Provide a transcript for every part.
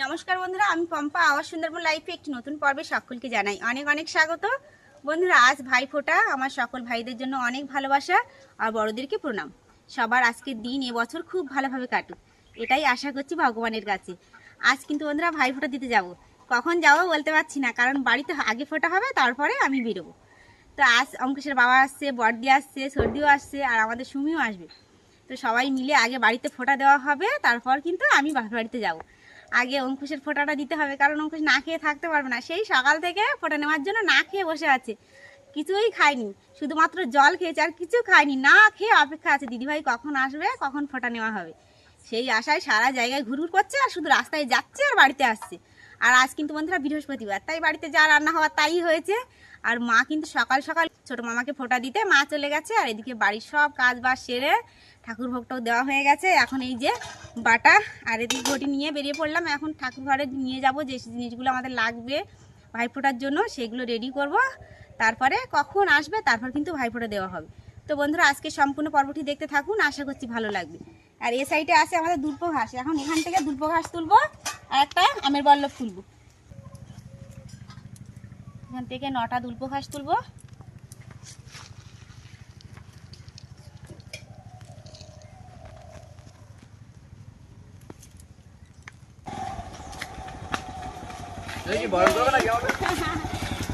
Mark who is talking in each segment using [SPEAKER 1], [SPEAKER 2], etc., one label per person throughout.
[SPEAKER 1] নমস্কার বন্ধুরা, আমি পম্পা। আওয়াজ সুন্দরবন লাইফে একটি নতুন পর্বে সকলকে জানাই অনেক অনেক স্বাগত। বন্ধুরা, আজ ভাই ফোটা, আমার সকল ভাইদের জন্য অনেক ভালোবাসা আর বড়দেরকে প্রণাম। সবার আজকের দিন এবছর খুব ভালোভাবে কাটুক। এটাই আশা করছি ভগবানের কাছে। আজ কিন্তু বন্ধুরা, ভাই ফোটা দিতে যাব। কখন যাব বলতে পারছি না, কারণ বাড়িতে আগে ফোটা হবে, তারপরে আমি বেরোবো। তো আজ অঙ্কুশের বাবা আসছে বর্দি আসছে, সর্দিও আসছে, আর আমাদের সুমিও আসবে। তো সবাই মিলে আগে বাড়িতে ফোঁটা দেওয়া হবে, তারপর কিন্তু আমি বাড়িতে যাব। আগে অঙ্কুশের ফোঁটাটা দিতে হবে, কারণ অঙ্কুশ না খেয়ে থাকতে পারবে না। সেই সকাল থেকে ফোঁটা নেওয়ার জন্য না খেয়ে বসে আছে। কিছুই খায়নি, শুধুমাত্র জল খেয়েছে আর কিছু খায়নি। না খেয়ে অপেক্ষা আছে, দিদিভাই কখন আসবে, কখন ফোঁটা নেওয়া হবে। সেই আশায় সারা জায়গায় ঘুরঘুর করছে আর শুধু রাস্তায় যাচ্ছে আর বাড়িতে আসছে। আর আজ কিন্তু বন্ধুরা বৃহস্পতিবার, তাই বাড়িতে যা রান্না হওয়ার তাই হয়েছে। আর মা কিন্তু সকাল সকাল ছোট মামাকে ফোঁটা দিতে, মা চলে গেছে আর এদিকে বাড়ির সব কাজ বাজ সেরে ঠাকুর ভোগটাও দেওয়া হয়ে গেছে। এখন এই যে বাটা আর এদিকে ঘটি নিয়ে বেরিয়ে পড়লাম। এখন ঠাকুর ঘরে নিয়ে যাব যে জিনিসগুলো আমাদের লাগবে ভাইফোঁটার জন্য, সেগুলো রেডি করব। তারপরে কখন আসবে, তারপর কিন্তু ভাইফোঁটা দেওয়া হবে। তো বন্ধুরা, আজকে সম্পূর্ণ পর্বটি দেখতে থাকুন, আশা করছি ভালো লাগবে। আর এ সাইডে আছে আমাদের দুর্প ঘাস। এখন এখান থেকে দুর্প ঘাস তুলবো আর একটা আমের বল্লভ তুলবো। এখান থেকে নটা দুল্প ঘাস তুলবো।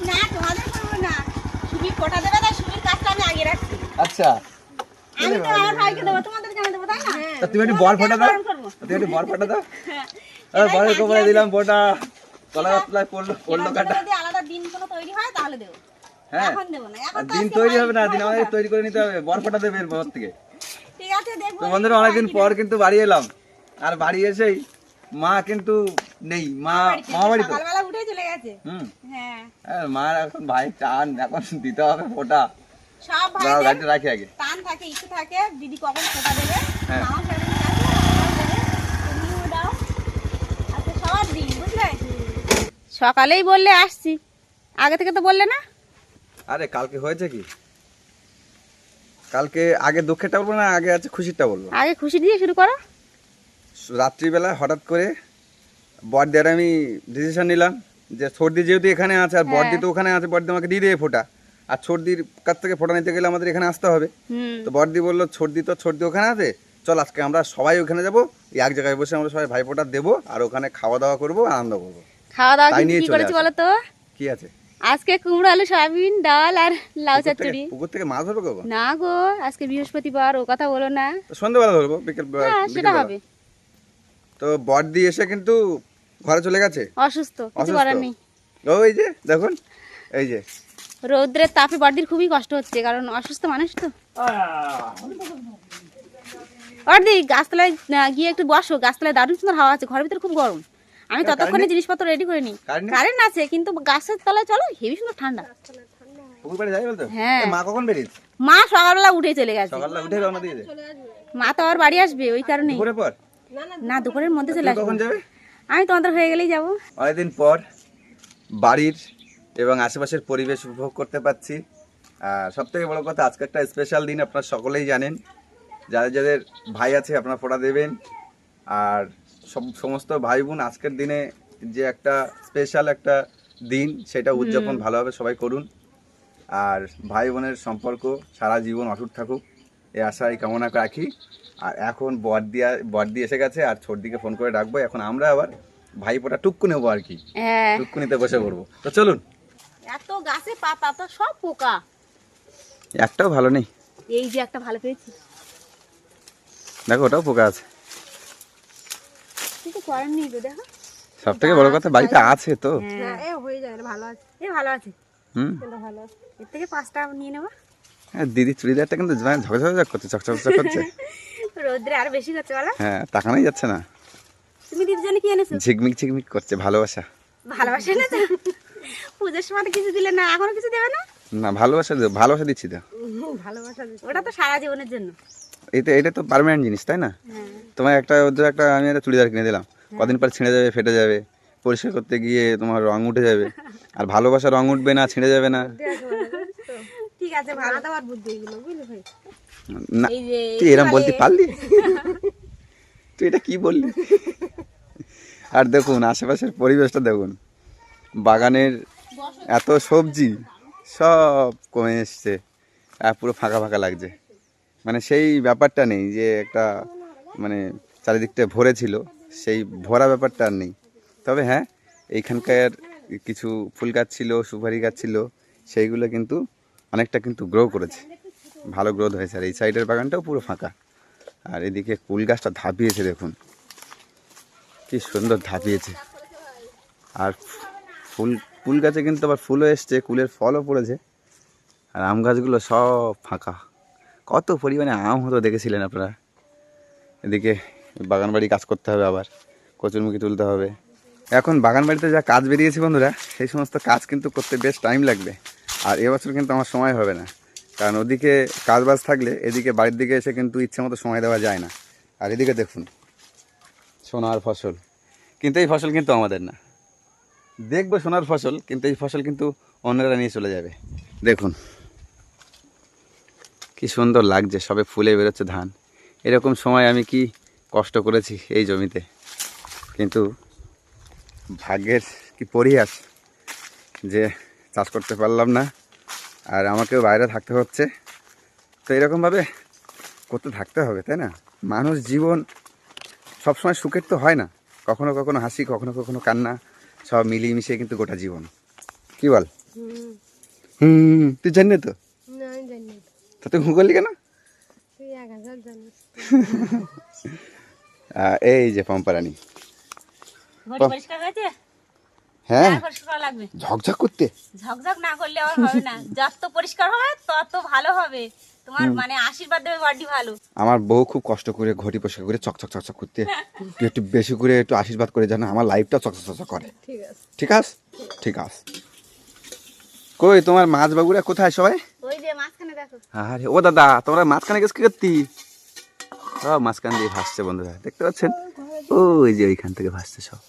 [SPEAKER 1] না তোমাদের করব না। সুবি ফোটা দেবে তাই সুবির কাজটা আমি আগে রাখছি।
[SPEAKER 2] আচ্ছা।
[SPEAKER 1] আমি তো আমার ভাইকে দেবো তোমাদের কেন দেবো তাই না?
[SPEAKER 2] তা তুমি একটু বর ফোটা দাও। তুমি একটু বর ফোটা দাও।
[SPEAKER 1] হ্যাঁ।
[SPEAKER 2] বরের
[SPEAKER 1] বাকি
[SPEAKER 2] দিলাম পড়ল কাটা।
[SPEAKER 1] যদি আলাদা দিন কোনো তৈরি হয় তাহলে দেবো।
[SPEAKER 2] হ্যাঁ। দিন তৈরি হবে না দিন আমাদের তৈরি করে নিতে হবে বর ফোটা দেবে এর থেকে।
[SPEAKER 1] ঠিক আছে দেখব
[SPEAKER 2] বন্ধুরা অনেকদিন পর কিন্তু বাড়ি এলাম। আর বাড়ি এসেই মা কিন্তু নেই মা মামা বাড়ি তো।
[SPEAKER 1] সকালবেলা উঠে চলে গেছে?
[SPEAKER 2] হুম।
[SPEAKER 1] হ্যাঁ।
[SPEAKER 2] মার এখন ভাই টান এখন দিতে হবে ফোটা।
[SPEAKER 1] সব
[SPEAKER 2] গাড়িটা রাখি আগে।
[SPEAKER 1] টান থাকে ইচ্ছে থাকে দিদি কখন ফোটা দেবে?
[SPEAKER 2] হ্যাঁ।
[SPEAKER 1] আচ্ছা সকালেই বললে আসছি। আগে থেকে তো বললে না?
[SPEAKER 2] আরে কালকে হয়েছে কি? কালকে আগে দুঃখেরটা বলব না আগে আছে খুশিরটা বলব?
[SPEAKER 1] আগে খুশি দিয়ে শুরু করো।
[SPEAKER 2] রাত্রিবেলা হঠাৎ করে বড়দের আমি ডিসিশন নিলাম যে সর্দি যেহেতু এখানে আছে আর বড়দি তো ওখানে আছে বড়দি আমাকে দিয়ে দেবে ফোটা। আর সর্দির কাছ থেকে ফোটা নিতে গেলে আমাদের এখানে আসতে হবে। তো বড়দি বলল সর্দি তো সর্দি ওখানে আছে। চল আজকে আমরা সবাই ওখানে যাব। এক জায়গায় বসে আমরা সবাই ভাই ফোটা দেবো আর ওখানে খাওয়া দাওয়া করব আনন্দ করব।
[SPEAKER 1] খাওয়া দাওয়া
[SPEAKER 2] নিয়ে
[SPEAKER 1] কি করেছি বলো তো
[SPEAKER 2] কি আছে?
[SPEAKER 1] আজকে কুমড়ো আলু সয়াবিন ডাল আর লাউ চচ্চড়ি।
[SPEAKER 2] পুকুর থেকে মাছ ধরবো কখন?
[SPEAKER 1] না গো আজকে বৃহস্পতিবার ও কথা বলো না।
[SPEAKER 2] সন্ধ্যেবেলা ধরবো বিকেল
[SPEAKER 1] হ্যাঁ সেটা হবে।
[SPEAKER 2] তো বড়দি এসে কিন্তু ঘরে চলে গেছে?
[SPEAKER 1] অসুস্থ কিছু করার নেই।
[SPEAKER 2] ওই যে দেখুন এই যে।
[SPEAKER 1] রৌদ্রের তাপে বড়দির খুবই কষ্ট হচ্ছে কারণ অসুস্থ মানুষ তো। বড়দি গাছতলায় গিয়ে একটু বসো গাছতলায় দারুণ সুন্দর হাওয়া আছে ঘরের ভিতরে খুব গরম। আমি ততক্ষণে জিনিসপত্র রেডি করে নিই।
[SPEAKER 2] কারেন্ট
[SPEAKER 1] আছে কিন্তু গাছের তলায় চলো হেভি সুন্দর ঠান্ডা। হ্যাঁ।
[SPEAKER 2] মা কখন বেরিয়েছে?
[SPEAKER 1] মা সকালবেলা উঠে চলে গেছে।
[SPEAKER 2] সকালবেলা উঠে রওনা দিয়ে
[SPEAKER 1] মা তো আবার বাড়ি আসবে ওই কারণে না দুপুরের মধ্যে চলে আসবে।
[SPEAKER 2] কখন যাবে?
[SPEAKER 1] আমি তোমাদের হয়ে গেলেই যাব।
[SPEAKER 2] অনেকদিন পর বাড়ির এবং আশেপাশের পরিবেশ উপভোগ করতে পারছি। আর সব থেকে বড় কথা আজকে একটা স্পেশাল দিন আপনারা সকলেই জানেন। যাদের যাদের ভাই আছে আপনারা ফোটা দেবেন। আর সব সমস্ত ভাই বোন আজকের দিনে যে একটা স্পেশাল একটা দিন সেটা উদযাপন ভালোভাবে সবাই করুন। আর ভাই বোনের সম্পর্ক সারা জীবন অটুট থাকুক। এই আশাই কামনা রাখি। আর এখন বড়দিয়া বড়দি এসে গেছে আর ছোটদিকে ফোন করে ডাকবো। এখন আমরা আবার ভাইপোটা টুক্কু নেব আর কি।
[SPEAKER 1] হ্যাঁ।
[SPEAKER 2] টুকুনিতে বসে পড়ব। তো চলুন।
[SPEAKER 1] এত গাছে পাতা তো সব পোকা।
[SPEAKER 2] একটাও ভালো নেই।
[SPEAKER 1] এই যে একটা ভালো পেয়েছি।
[SPEAKER 2] দেখো ওটাও পোকা আছে।
[SPEAKER 1] কিছু করার নেই তো দেখো।
[SPEAKER 2] সব থেকে বড় কথা বাড়িতে আছে তো।
[SPEAKER 1] হ্যাঁ। এ হয়ে যাবে ভালো আছে। এ ভালো আছে।
[SPEAKER 2] হুম।
[SPEAKER 1] ভালো আছে। এর থেকে পাঁচটা নিয়ে নেব।
[SPEAKER 2] হ্যাঁ, দিদি চুড়িদারটা কিন্তু ঝকঝক করছে চকচক করছে।
[SPEAKER 1] রোদ্রে আর বেশি করছে বলো।
[SPEAKER 2] হ্যাঁ তাকানোই যাচ্ছে না।
[SPEAKER 1] তুমি দিদির জন্য কি এনেছো?
[SPEAKER 2] ঝিকমিক ঝিকমিক করছে ভালোবাসা।
[SPEAKER 1] ভালোবাসা না তো? পুজোর সময় কিছু দিলে না এখনও কিছু দেবে না?
[SPEAKER 2] না ভালোবাসা দিও, ভালোবাসা দিচ্ছি তো।
[SPEAKER 1] ভালোবাসা ওটা তো সারা জীবনের জন্য।
[SPEAKER 2] এটা এটা তো পার্মানেন্ট জিনিস তাই না?
[SPEAKER 1] হ্যাঁ।
[SPEAKER 2] তোমার একটা ওদের একটা আমি একটা চুড়িদার কিনে দিলাম। কদিন পর ছিঁড়ে যাবে ফেটে যাবে। পরিষ্কার করতে গিয়ে তোমার রং উঠে যাবে। আর ভালোবাসা রং উঠবে না ছিঁড়ে যাবে না।
[SPEAKER 1] ঠিক আছে ভালো তোমার বুদ্ধি এগুলো বুঝলি ভাই?
[SPEAKER 2] না তুই এরম বলতে পারলি? তুই এটা কি বললি? আর দেখুন আশেপাশের পরিবেশটা দেখুন। বাগানের এত সবজি সব কমে এসছে আর পুরো ফাঁকা ফাঁকা লাগছে। মানে সেই ব্যাপারটা নেই যে একটা মানে চারিদিকটা ভরে ছিল সেই ভরা ব্যাপারটা আর নেই। তবে হ্যাঁ এইখানকার কিছু ফুল গাছ ছিল সুপারি গাছ ছিল সেইগুলো কিন্তু অনেকটা কিন্তু গ্রো করেছে। ভালো গ্রোথ হয়েছে। আর এই সাইডের বাগানটাও পুরো ফাঁকা। আর এদিকে কুল গাছটা ধাপিয়েছে, দেখুন। কি সুন্দর ধাপিয়েছে। আর ফুল ফুল গাছে কিন্তু আবার ফুলও এসছে, কুলের ফলও পড়েছে। আর আম গাছগুলো সব ফাঁকা। কত পরিমাণে আম হতো দেখেছিলেন আপনারা? এদিকে বাগান বাড়ি কাজ করতে হবে আবার। কচুরমুখী তুলতে হবে। এখন বাগান বাড়িতে যা কাজ বেরিয়েছে বন্ধুরা, সেই সমস্ত কাজ কিন্তু করতে বেশ টাইম লাগবে। আর এবছর কিন্তু আমার সময় হবে না। কারণ ওদিকে কাজবাজ থাকলে এদিকে বাড়ির দিকে এসে কিন্তু ইচ্ছে মতো সময় দেওয়া যায় না। আর এদিকে দেখুন, সোনার ফসল। কিন্তু এই ফসল কিন্তু আমাদের না। দেখব সোনার ফসল, কিন্তু এই ফসল কিন্তু অন্যরা নিয়ে চলে যাবে। দেখুন, কি সুন্দর লাগছে, সবে ফুলে বেরোচ্ছে ধান। এরকম সময় আমি কি কষ্ট করেছি এই জমিতে। কিন্তু ভাগ্যের কি পরিহাস যে চাষ করতে পারলাম না। আর আমাকেও বাইরে থাকতে হচ্ছে। তো এরকমভাবে করতে থাকতে হবে তাই না? মানুষ জীবন সবসময় সুখের তো হয় না। কখনো কখনো হাসি কখনো কখনো কান্না সব মিলিয়ে মিশিয়ে কিন্তু গোটা জীবন। কি বল? হুম। তুই জানি তো তো তুই করলি কেন এই যে পম্পারানি
[SPEAKER 1] পরিষ্কার
[SPEAKER 2] হ্যাঁ।
[SPEAKER 1] হ্যাঁ লাগবে।
[SPEAKER 2] ঝকঝক করতে?
[SPEAKER 1] ঝকঝক না করলে আর হবে না। যত পরিষ্কার হবে তত ভালো হবে। তোমার মানে আশীর্বাদ দেবে বডি ভালো।
[SPEAKER 2] আমার বউ খুব কষ্ট করে ঘটি পরিষ্কার করে চকচক চকচক করতে। একটু বেশি করে একটু আশীর্বাদ করে জানা আমার লাইফটা চকচক চকচক করে।
[SPEAKER 3] ঠিক আছে।
[SPEAKER 2] ঠিক আছে? ঠিক আছে। কই তোমার মাছ বাবুরা কোথায় সবাই?
[SPEAKER 1] ওই যে মাঝখানে দেখো।
[SPEAKER 2] আরে ও দাদা তোমরা মাঝখানে গেছ কি করতি? সব মাঝখান দিয়ে ভাসছে বন্ধুরা দেখতে পাচ্ছেন? ওই যে ওইখান থেকে ভাসছে সব।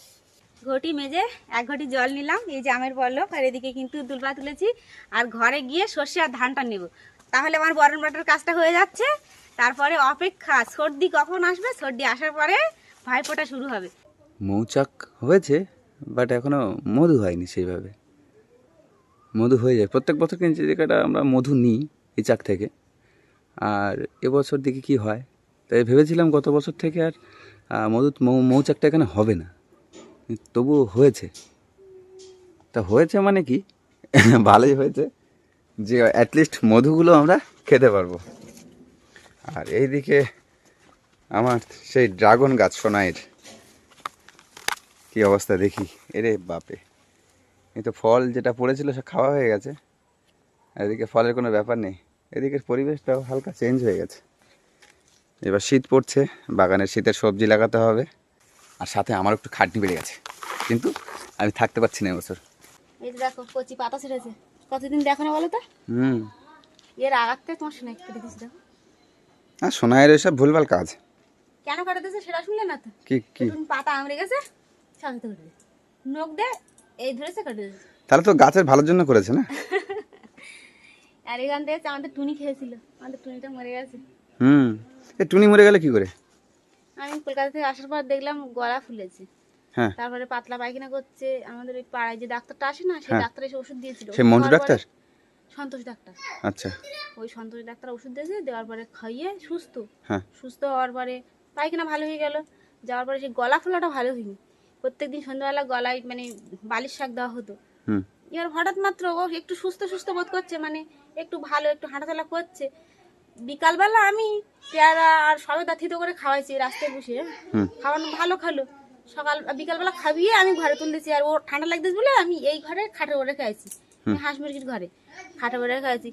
[SPEAKER 1] ঘটি মেজে এক ঘটি জল নিলাম, এই যে আমের বলল আর এদিকে কিন্তু দুলবা তুলেছি। আর ঘরে গিয়ে সর্ষে আর ধানটা নেব। তাহলে আমার বরণ বাটার কাজটা হয়ে যাচ্ছে। তারপরে অপেক্ষা, সর্দি কখন আসবে? সর্দি আসার পরে ভাইফোঁটা শুরু হবে।
[SPEAKER 2] মৌচাক হয়েছে বাট এখনও মধু হয়নি সেইভাবে। মধু হয়ে যায়। প্রত্যেক বছর কিন্তু জায়গাটা আমরা মধু নিই, এই চাক থেকে, আর এবছর দিকে কি হয়? তাই ভেবেছিলাম গত বছর থেকে আর মধু মৌচাকটা এখানে হবে না। তবুও হয়েছে। তা হয়েছে মানে কি? ভালোই হয়েছে যে অ্যাটলিস্ট মধুগুলো আমরা খেতে পারব। আর এইদিকে আমার সেই ড্রাগন গাছ সোনাইয়ের কি অবস্থা দেখি। এরে বাপে এই তো ফল যেটা পড়েছিল সে খাওয়া হয়ে গেছে। আর এদিকে ফলের কোনো ব্যাপার নেই। এদিকের পরিবেশটাও হালকা চেঞ্জ হয়ে গেছে। এবার শীত পড়ছে, বাগানের শীতের সবজি লাগাতে হবে। আর সাথে আমার একটু খাটনি বেড়ে গেছে। কিন্তু আমি থাকতে পারছি না এবছর
[SPEAKER 1] এই দেখো কচি পাতা ছেড়েছে। কতদিন দেখো না বলো তো?
[SPEAKER 2] হুম।
[SPEAKER 1] এর আগাতে তোমার শোনা কেটে দিয়েছি দেখো।
[SPEAKER 2] আর সোনাইয়ের এসব ভুলভাল কাজ।
[SPEAKER 1] কেন কেটে দিয়েছে সেটা শুনলে না তো?
[SPEAKER 2] কি কি?
[SPEAKER 1] পাতা আমড়ে গেছে সাথে কেটে দিয়েছে নখ দে এই ধরেছে কেটে দিয়েছে
[SPEAKER 2] তাহলে তো গাছের ভালোর জন্য করেছে না?
[SPEAKER 1] আর এখান থেকে আমাদের টুনি খেয়েছিল। আমাদের টুনিটা মরে গেছে।
[SPEAKER 2] হুম। এ টুনি মরে গেলে কি করে?
[SPEAKER 1] আমি কলকাতা থেকে আসার পর দেখলাম গলা ফুলেছে।
[SPEAKER 2] হ্যাঁ।
[SPEAKER 1] তারপরে পাতলা পায়খানা করছে আমাদের ওই পাড়ায় যে ডাক্তারটা আসে না সেই
[SPEAKER 2] হ্যাঁ।
[SPEAKER 1] ডাক্তার এসে ওষুধ দিয়েছিল।
[SPEAKER 2] সে মন্টু
[SPEAKER 1] খাওয়ার
[SPEAKER 2] ডাক্তার?
[SPEAKER 1] সন্তোষ ডাক্তার।
[SPEAKER 2] আচ্ছা।
[SPEAKER 1] ওই সন্তোষ ডাক্তার ওষুধ দিয়েছে দেওয়ার পরে খাইয়ে সুস্থ।
[SPEAKER 2] হ্যাঁ।
[SPEAKER 1] সুস্থ হওয়ার পরে পায়খানা ভালো হয়ে গেল। যাওয়ার পরে সেই গলা ফোলাটা ভালো হয়নি। প্রত্যেকদিন সন্ধ্যাবেলা গলায় মানে বালিশ শাক দেওয়া হতো।
[SPEAKER 2] হুম।
[SPEAKER 1] এবার হঠাৎ মাত্র ও একটু সুস্থ সুস্থ বোধ করছে মানে একটু ভালো একটু হাঁটাচলা করছে। বিকালবেলা আমি পেয়ারা আর সবেদা থিতো করে খাওয়াইছি রাস্তায় বসে। খাওয়ানো ভালো খালো। সকাল বিকালবেলা খাবিয়ে আমি ঘরে তুলতেছি আর ও ঠান্ডা লাগতেছে বলে আমি এই ঘরে খাটে ওরে খাইছি। হাঁস মুরগির ঘরে খাটে ওরে খাইছি।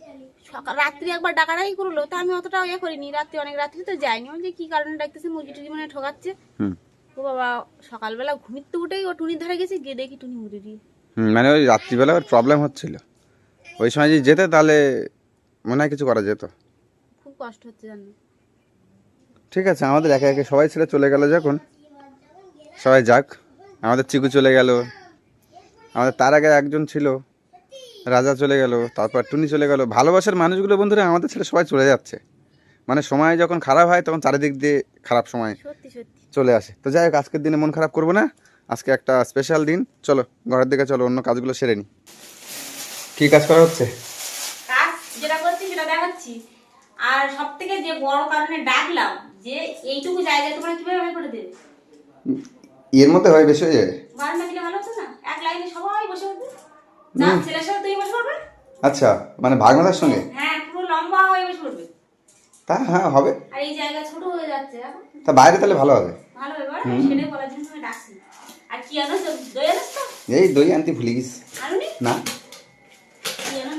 [SPEAKER 1] সকাল রাত্রি একবার ডাকাডাকি করল তা আমি অতটা ইয়ে করিনি। রাত্রি অনেক রাত্রি তো যাইনি যে কি কারণে ডাকতেছে মুরগি টুরগি মানে ঠকাচ্ছে। ও বাবা সকালবেলা ঘুমিতে উঠেই ও টুনির ধারে গেছি গিয়ে দেখি টুনি মুড়ি দিয়ে
[SPEAKER 2] মানে ওই রাত্রিবেলা প্রবলেম হচ্ছিল। ওই সময় যদি যেতে তাহলে মনে হয় কিছু করা যেত।
[SPEAKER 1] কষ্ট হচ্ছে জানো।
[SPEAKER 2] ঠিক আছে আমাদের একে একে সবাই ছেলে চলে গেল যখন। সবাই যাক আমাদের চিকু চলে গেল। আমাদের তার আগে একজন ছিল রাজা চলে গেল তারপর টুনি চলে গেল। ভালোবাসার মানুষগুলো বন্ধুরা আমাদের ছেলে সবাই চলে যাচ্ছে। মানে সময় যখন খারাপ হয় তখন চারিদিক দিয়ে খারাপ সময় চলে আসে। তো যাই হোক আজকের দিনে মন খারাপ করব না। আজকে একটা স্পেশাল দিন। চলো ঘরের দিকে চলো অন্য কাজগুলো সেরে নি। কি কাজ করা হচ্ছে
[SPEAKER 1] কাজ যেটা করছি সেটা দেখাচ্ছি আর সব থেকে যে বড় কারণে ডাকলাম যে এইটুকু জায়গায় তোমরা কীভাবে বের করে দেবে
[SPEAKER 2] এর মধ্যে হয় বেশি হয়ে যাবে?
[SPEAKER 1] বারান্দা দিলে ভালো হতো না? এক লাইনে সবাই বসে পড়বে? না ছেলের সাথে তুই বসে পড়বে?
[SPEAKER 2] আচ্ছা মানে ভাগনাদার সঙ্গে?
[SPEAKER 1] হ্যাঁ পুরো লম্বা হয়ে বসে পড়বে।
[SPEAKER 2] তা হ্যাঁ হবে।
[SPEAKER 1] আর এই জায়গা ছোট হয়ে যাচ্ছে এখন।
[SPEAKER 2] তা বাইরে তাহলে ভালো হবে।
[SPEAKER 1] ভালো এবার সেটাই বলার জন্য তুমি ডাকছি। আর কি আনো দই আনো তো?
[SPEAKER 2] এই দই আনতে ভুলে গেছি।
[SPEAKER 1] আনুনি?
[SPEAKER 2] না।
[SPEAKER 1] কি আনো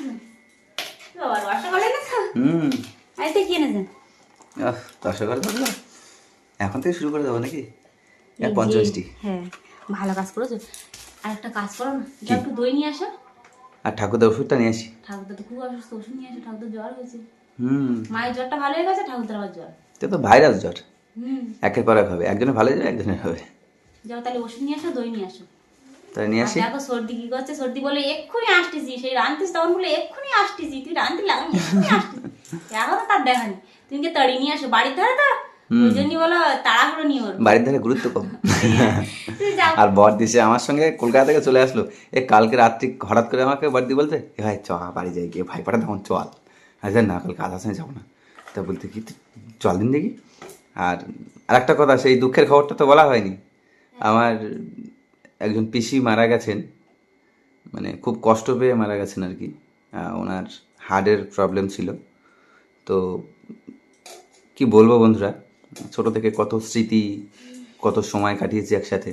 [SPEAKER 1] বাবা রসগোল্লা এনেছো
[SPEAKER 2] হুম।
[SPEAKER 1] কি এনেছেন
[SPEAKER 2] রসগোল্লা ভাবলাম এখন থেকে শুরু করে দেবো নাকি? এক পঞ্চাশটি।
[SPEAKER 1] হ্যাঁ ভালো কাজ করেছ। আর একটা কাজ করো না যা একটু দই নিয়ে আসো।
[SPEAKER 2] আর ঠাকুরদার ওষুধটা নিয়ে আসি।
[SPEAKER 1] ঠাকুরদা তো খুব অসুস্থ ওষুধ নিয়ে আসো ঠাকুরদার জ্বর হয়েছে।
[SPEAKER 2] হুম।
[SPEAKER 1] মায়ের জ্বরটা ভালো হয়ে গেছে ঠাকুরদার আবার জ্বর।
[SPEAKER 2] এটা তো ভাইরাস জ্বর।
[SPEAKER 1] হুম।
[SPEAKER 2] একের পর এক হবে একজনের ভালো যাবে একজনের হবে।
[SPEAKER 1] যাও তাহলে ওষুধ নিয়ে আসো দই নিয়ে আসো।
[SPEAKER 2] তাহলে নিয়ে আসি।
[SPEAKER 1] দেখো সর্দি কি করছে সর্দি বলে এক্ষুনি আসতেছি সেই রাঁধতিস তখন বলে এক্ষুনি আসতেছি তুই রাঁধতে লাগ এক্ষুনি আসতেছি। এখনও তার দেখানি তুমি কি তাড়ি নিয়ে আসো বাড়ির ধারে তো ওই জন্যই বলো তাড়াহুড়ো নিয়ে ওর
[SPEAKER 2] বাড়ির ধারে গুরুত্ব কম আর বর দিছে আমার সঙ্গে কলকাতা থেকে চলে আসলো এ কালকে রাত্রি হঠাৎ করে আমাকে বর্দি বলতে এ ভাই চ বাড়ি যাই গিয়ে ভাই পাঠা তখন চল আচ্ছা না কালকে আধার সঙ্গে যাব না তা বলতে কি চল দিন দেখি আর আরেকটা কথা সেই দুঃখের খবরটা তো বলা হয়নি আমার একজন পিসি মারা গেছেন মানে খুব কষ্ট পেয়ে মারা গেছেন আর কি ওনার হার্টের প্রবলেম ছিল তো কি বলব বন্ধুরা? ছোট থেকে কত স্মৃতি, কত সময় কাটিয়েছি একসাথে,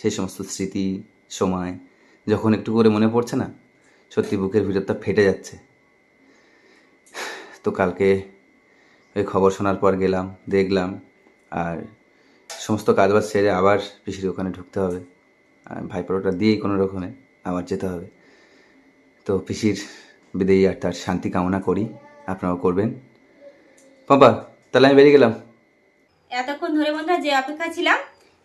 [SPEAKER 2] সেই সমস্ত স্মৃতি, সময় যখন একটু করে মনে পড়ছে না, সত্যি বুকের ভিতরটা ফেটে যাচ্ছে। তো কালকে ওই খবর শোনার পর গেলাম, দেখলাম, আর সমস্ত কাজবাজ সেরে আবার পিসির ওখানে ঢুকতে হবে। আর ভাইপোটা দিয়েই কোনো রকমে আবার যেতে হবে। তো পিসির বিদেয়ী আর তার শান্তি কামনা করি। আপনারাও করবেন। পাপা তাহলে আমি বেরিয়ে গেলাম।
[SPEAKER 1] এতক্ষণ ধরে বন্ধুরা যে অপেক্ষা ছিলাম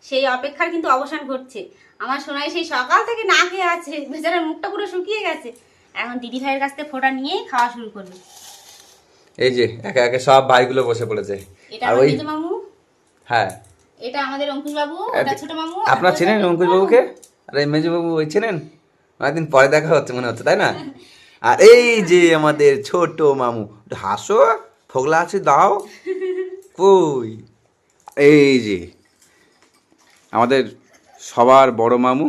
[SPEAKER 1] সেই অপেক্ষার কিন্তু অবসান ঘটছে। আমার সোনাই সেই সকাল থেকে না খেয়ে আছে বেচারার মুখটা পুরো শুকিয়ে গেছে। এখন দিদি ভাইয়ের কাছ থেকে ফোটা নিয়েই খাওয়া শুরু করবে।
[SPEAKER 2] এই যে একে একে সব ভাইগুলো বসে পড়েছে।
[SPEAKER 1] এটা
[SPEAKER 2] আর
[SPEAKER 1] আমার
[SPEAKER 2] ওই
[SPEAKER 1] মামু
[SPEAKER 2] হ্যাঁ।
[SPEAKER 1] এটা আমাদের অঙ্কুশ বাবু ওটা ছোট মামু
[SPEAKER 2] আপনার চেনেন অঙ্কুশ বাবুকে আর এই মেজু বাবু ওই চেনেন? অনেকদিন পরে দেখা হচ্ছে মনে হচ্ছে তাই না? আর এই যে আমাদের ছোট মামু হাসো ফোগলা আছে দাও। কই? এই যে আমাদের সবার বড় মামু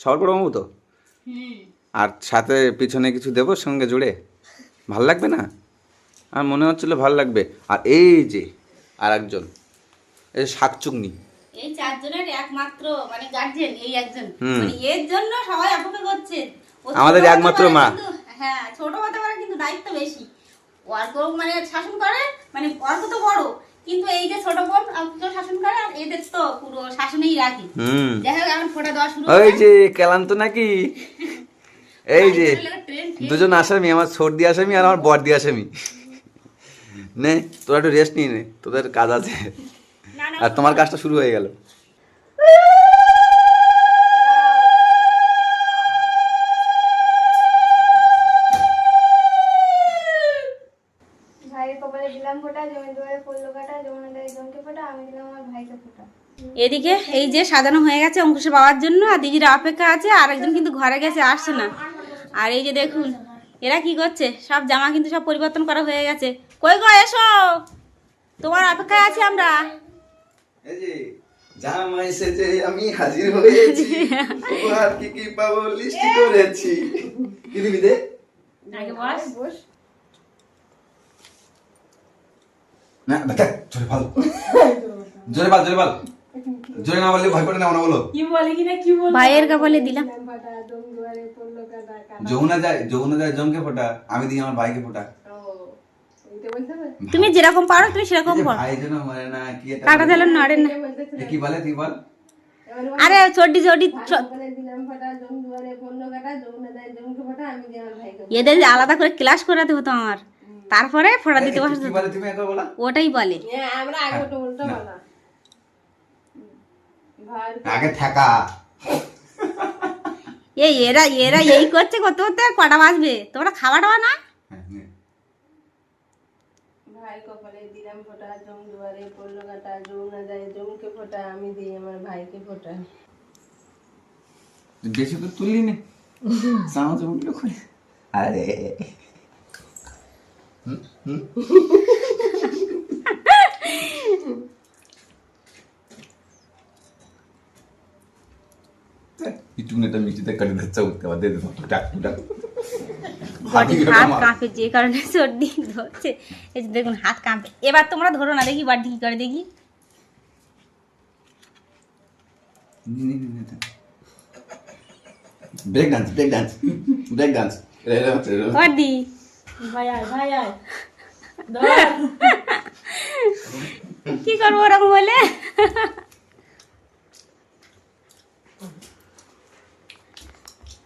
[SPEAKER 2] সবার বড় মামু তো? আর সাথে পিছনে কিছু দেবো সঙ্গে জুড়ে? ভালো লাগবে না? আর মনে হচ্ছিল ভালো লাগবে। আর এই যে আর একজন এই যে শাকচুগনি
[SPEAKER 1] এই চারজনের একমাত্র মানে গার্জেন এই একজন। মানে এর জন্য সবাই অপেক্ষা করছে।
[SPEAKER 2] আমাদের একমাত্র মা।
[SPEAKER 1] হ্যাঁ ছোট হতে পারে কিন্তু দায়িত্ব বেশি। অর্ক মানে শাসন করে মানে অর্ক তো বড় কিন্তু এই যে ছোট বোন শাসন করে আর এদের তো পুরো শাসনেই রাখে।
[SPEAKER 2] হুম।
[SPEAKER 1] যাই হোক এখন ফোটা দেওয়া শুরু
[SPEAKER 2] ওই। যে ক্লান্ত নাকি? এই যে দুজন আসামি আমার সর্দি আসামি আর আমার বর্দি আসামি। নে তোরা একটু রেস্ট নিয়ে নে তোদের কাজ আছে। আর তোমার কাজটা শুরু হয়ে গেল
[SPEAKER 3] ভাইয়ের কপালে দিলাম ফোটা জমি দুয়ারে পড়ল কাটা যমুনা দেয় জমকে ফোটা আমি দিলাম আমার ভাইকে ফোটা
[SPEAKER 1] এদিকে এই যে সাজানো হয়ে গেছে অঙ্কুশে পাওয়ার জন্য আর দিদিরা অপেক্ষা আছে আর একজন কিন্তু ঘরে গেছে আসছে না। আর এই যে দেখুন এরা কি করছে? সব জামা কিন্তু সব পরিবর্তন করা হয়ে গেছে। কই গো এসো! তোমার অপেক্ষায় আছি আমরা।
[SPEAKER 2] জামা এসেছে আমি হাজির হয়েছি। উপহার কি কি পাবো লিস্ট করেছি। কি দিবি দে?
[SPEAKER 1] আগে বস।
[SPEAKER 3] বস।
[SPEAKER 2] না দেখা জোরে বল। জোরে বল জোরে বল। জোরে না বললে ভয় করে না বলো।
[SPEAKER 1] ভাইয়ের কপালে দিলাম
[SPEAKER 3] দিলাম ফোটা জমি দুয়ারে পড়ল কাটা কাটা
[SPEAKER 2] যমুনা যায় যমুনা যায় জমকে ফোটা আমি দিই আমার ভাইকে ফোটা।
[SPEAKER 1] তুমি যেরকম পারো তুমি সেরকম করো
[SPEAKER 2] ভাই যেন মরে না কি এটা
[SPEAKER 1] কাটা দিলাম না।
[SPEAKER 3] বলতেছে
[SPEAKER 2] এ কি বলে তুই বল।
[SPEAKER 1] আরে
[SPEAKER 3] দিলাম ভাইকে ফোটা।
[SPEAKER 1] এদের যে আলাদা করে ক্লাস করাতে হতো আমার। তারপরে ফোড়া দিতে বসে
[SPEAKER 2] কি বলে বলা।
[SPEAKER 1] ওটাই বলে।
[SPEAKER 3] হ্যাঁ আমরা আগে ওটা উল্টো বলা।
[SPEAKER 2] আগে ঠেকা
[SPEAKER 1] এই এরা এরা এই করছে করতে করতে আর কটা বাজবে? তোমরা খাওয়া টাওয়া না?
[SPEAKER 2] হ্যাঁ,
[SPEAKER 3] ভাই কপালে দিলাম ফোটা জম দুয়ারে পড়ল কাটা যমুনা দেয় জমকে ফোটা আমি দিই আমার ভাইকে ফোটা।
[SPEAKER 2] বেশি তুললি না। চামচ উঠল করে আরে। হুম, হুম। একটু নেতা মিষ্টিতে কাটি দিচ্ছে উঠতে পারে দে দে টাক টাক
[SPEAKER 1] বডি হাত কাঁপে যে কারণে সর্দি ধরছে এই যে দেখুন হাত কাঁপে এবার তোমরা ধরো না দেখি বাড়ি কি করে দেখি
[SPEAKER 2] break dance break dance break dance
[SPEAKER 1] বাড়ি
[SPEAKER 3] ভাই আয় ভাই আয়
[SPEAKER 1] কি করব ওরকম বলে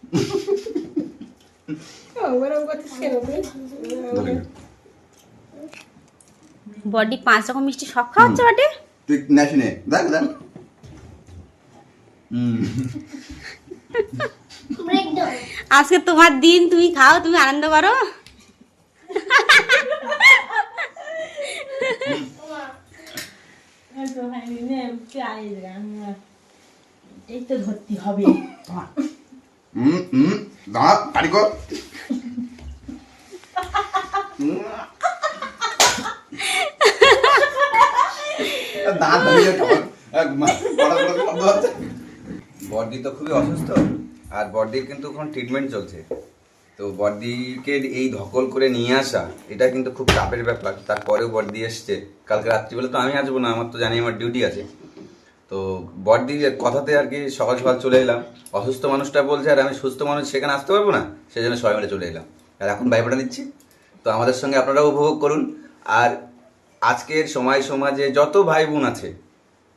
[SPEAKER 3] ওরকম করছিস কেন তুই
[SPEAKER 1] বডি পাঁচ রকম মিষ্টি সব খাওয়াচ্ছে বটে?
[SPEAKER 2] তুই নে দেখ দেখ।
[SPEAKER 1] আজকে তোমার দিন তুমি খাও তুমি আনন্দ করো।
[SPEAKER 3] এই তো ধরতে হবে।
[SPEAKER 2] হুম হুম বড় বড় তো খুবই অসুস্থ, আর বর্দির কিন্তু এখন ট্রিটমেন্ট চলছে। তো বর্দিকে এই ধকল করে নিয়ে আসা, এটা কিন্তু খুব চাপের ব্যাপার। তারপরেও বর্দি এসছে। কালকে রাত্রিবেলা তো আমি আসব না, আমার তো জানি আমার ডিউটি আছে। তো বড়দির কথাতে আর কি সকাল সকাল চলে এলাম। অসুস্থ মানুষটা বলছে, আর আমি সুস্থ মানুষ, সেখানে আসতে পারব না? সেই জন্য সবাই মিলে চলে এলাম। আর এখন ভাইফোঁটা নিচ্ছি। তো আমাদের সঙ্গে আপনারাও উপভোগ করুন। আর আজকের সময় সমাজে যত ভাই বোন আছে,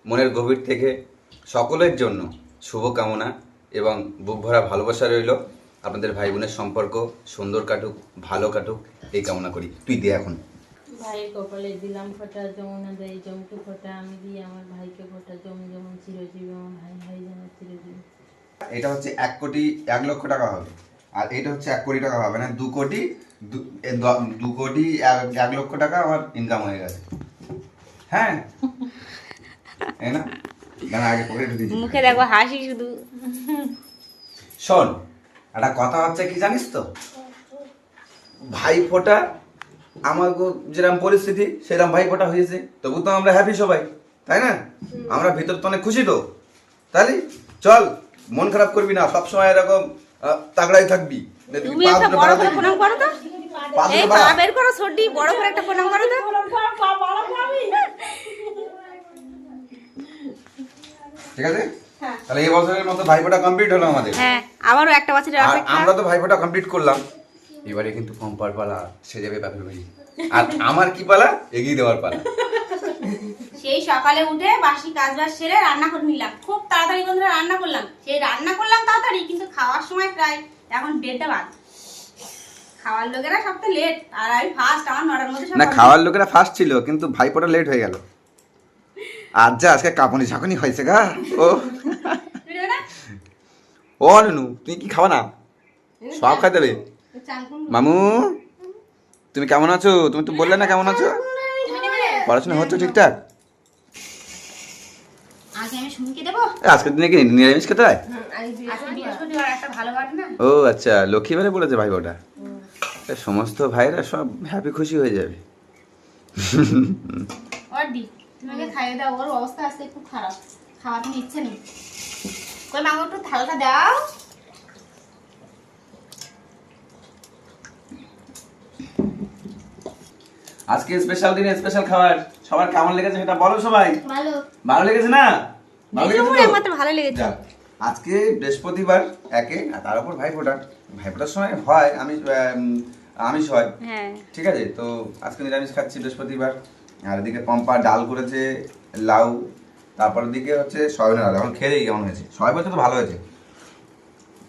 [SPEAKER 2] মনের গভীর থেকে সকলের জন্য শুভকামনা এবং বুক ভরা ভালোবাসা রইল। আপনাদের ভাই বোনের সম্পর্ক সুন্দর কাটুক, ভালো কাটুক, এই কামনা করি। তুই দে এখন।
[SPEAKER 4] ভাইয়ের কপালে দিলাম ফোঁটা যমুনা দেয় জমকে ফোঁটা আমি দিই আমার ভাইকে ফোঁটা জম যেমন চিরজীবী আমার ভাই ভাই যেন চিরজীবী।
[SPEAKER 2] এটা হচ্ছে এক কোটি এক লক্ষ টাকা হবে। আর এটা হচ্ছে এক কোটি টাকা হবে না দু কোটি দু- দু কোটি এক এক লক্ষ টাকা আমার ইনকাম হয়ে গেছে। হ্যাঁ? না?
[SPEAKER 1] মুখে দেখো হাসি শুধু।
[SPEAKER 2] শোন একটা কথা হচ্ছে কি জানিস তো? ভাই ফোটা আমার যেরকম পরিস্থিতি সেরকম ভাই ফোটা হয়েছে তবু তো আমরা হ্যাপি সবাই তাই না? আমরা ভিতর তো অনেক খুশি তো। তাহলে চল মন খারাপ করবি না সবসময় এরকম তাগড়াই থাকবি।
[SPEAKER 1] তুমি একটা বড় করে প্রণাম করো তো। এই পা বের করো সর্দি বড় করে একটা প্রণাম করো তো।
[SPEAKER 2] ঠিক আছে? তাহলে এই বছরের মতো ভাইফোঁটা কমপ্লিট হলো আমাদের।
[SPEAKER 1] হ্যাঁ আবারও একটা বছরের
[SPEAKER 2] আমরা তো ভাইফোঁটা কমপ্লিট করলাম। এবারে কিন্তু পম্পার পালা সে যাবে বাপের বাড়ি। আর আমার কি পালা? এগিয়ে দেওয়ার পালা।
[SPEAKER 1] সেই সকালে উঠে বাসি কাজ বাজ সেরে রান্না করে নিলাম। খুব তাড়াতাড়ি বন্ধুরা রান্না করলাম। সেই রান্না করলাম তাড়াতাড়ি কিন্তু খাওয়ার সময় প্রায় এখন দেড়টা বাদ খাওয়ার লোকেরা সব তো লেট আর আমি ফার্স্ট আমার নটার মধ্যে সব
[SPEAKER 2] না খাওয়ার লোকেরা ফার্স্ট ছিল কিন্তু ভাইপোটা লেট হয়ে গেল। আর যা আজকে কাপনি ঝাঁকুনি হয়েছে গা ও? ও নুনু তুই কি খাওয়া না? সব খাই দেবে মামু তুমি কেমন আছো? তুমি তো বললে না কেমন আছো? পড়াশোনা হচ্ছে ঠিকঠাক? আজকের দিনে কি নিরামিষ খেতে হয়? ও আচ্ছা লক্ষ্মীবারে বলেছে ভাই ওটা সমস্ত ভাইরা সব হ্যাপি খুশি হয়ে যাবে।
[SPEAKER 1] তোমাকে খাইয়ে দাও ওর অবস্থা আজকে খুব খারাপ। ইচ্ছে নেই। কই মামা একটু থালাটা দাও।
[SPEAKER 2] আজকে স্পেশাল দিনে স্পেশাল খাবার। সবার কেমন লেগেছে সেটা বলো সবাই।
[SPEAKER 3] ভালো।
[SPEAKER 2] ভালো লেগেছে না? ভালো লেগেছে তো?
[SPEAKER 1] ভালো লেগেছে।
[SPEAKER 2] আজকে বৃহস্পতিবার একে আর তার উপর ভাইফোঁটা। ভাইফোঁটার সময় হয় আমি আমিষ হয়।
[SPEAKER 1] হ্যাঁ।
[SPEAKER 2] ঠিক আছে? তো আজকে নিরামিষ খাচ্ছি বৃহস্পতিবার। আর এদিকে পম্পা ডাল করেছে লাউ। তারপর দিকে হচ্ছে সয়াবিনের ডাল। এখন খেয়ে দেখি কেমন হয়েছে। সবাই বলছে তো ভালো হয়েছে।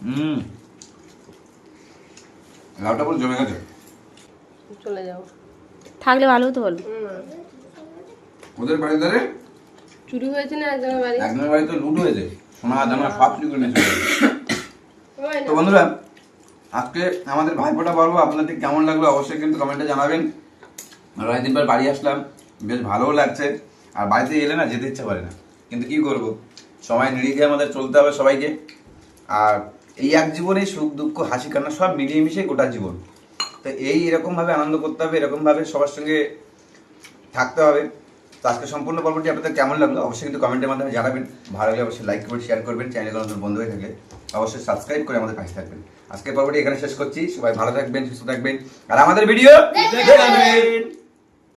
[SPEAKER 2] হুম। লাউটা পুরো জমে গেছে।
[SPEAKER 3] চলে যাও
[SPEAKER 1] থাকলে ভালো হতো বলো।
[SPEAKER 2] ওদের বাড়ি ধরে?
[SPEAKER 3] চুরি হয়েছে না একজনের বাড়ি?
[SPEAKER 2] একজনের বাড়িতে লুট হয়েছে। সোনা দানা সব চুরি করে নিয়েছে তো। বন্ধুরা আজকে আমাদের ভাইফোঁটা পর্ব আপনাদের কেমন লাগল অবশ্যই কিন্তু কমেন্টে জানাবেন। পর বাড়ি আসলাম বেশ ভালোও লাগছে। আর বাড়িতে এলে না যেতে ইচ্ছা করে না। কিন্তু কি করব? সময় নিরিখে আমাদের চলতে হবে সবাইকে। আর এই এক জীবনে সুখ দুঃখ হাসি কান্না সব মিলিয়ে মিশিয়ে গোটা জীবন। তো এই এরকমভাবে আনন্দ করতে হবে এরকমভাবে সবার সঙ্গে থাকতে হবে। তো আজকে সম্পূর্ণ পর্বটি আপনাদের কেমন লাগল অবশ্যই কিন্তু কমেন্টের মাধ্যমে জানাবেন। ভালো লাগলে অবশ্যই লাইক করবেন শেয়ার করবেন। চ্যানেল নতুন বন্ধু হয়ে থাকলে অবশ্যই সাবস্ক্রাইব করে আমাদের কাছে থাকবেন। আজকের পর্বটি এখানে শেষ করছি। সবাই ভালো থাকবেন সুস্থ থাকবেন। আর আমাদের ভিডিও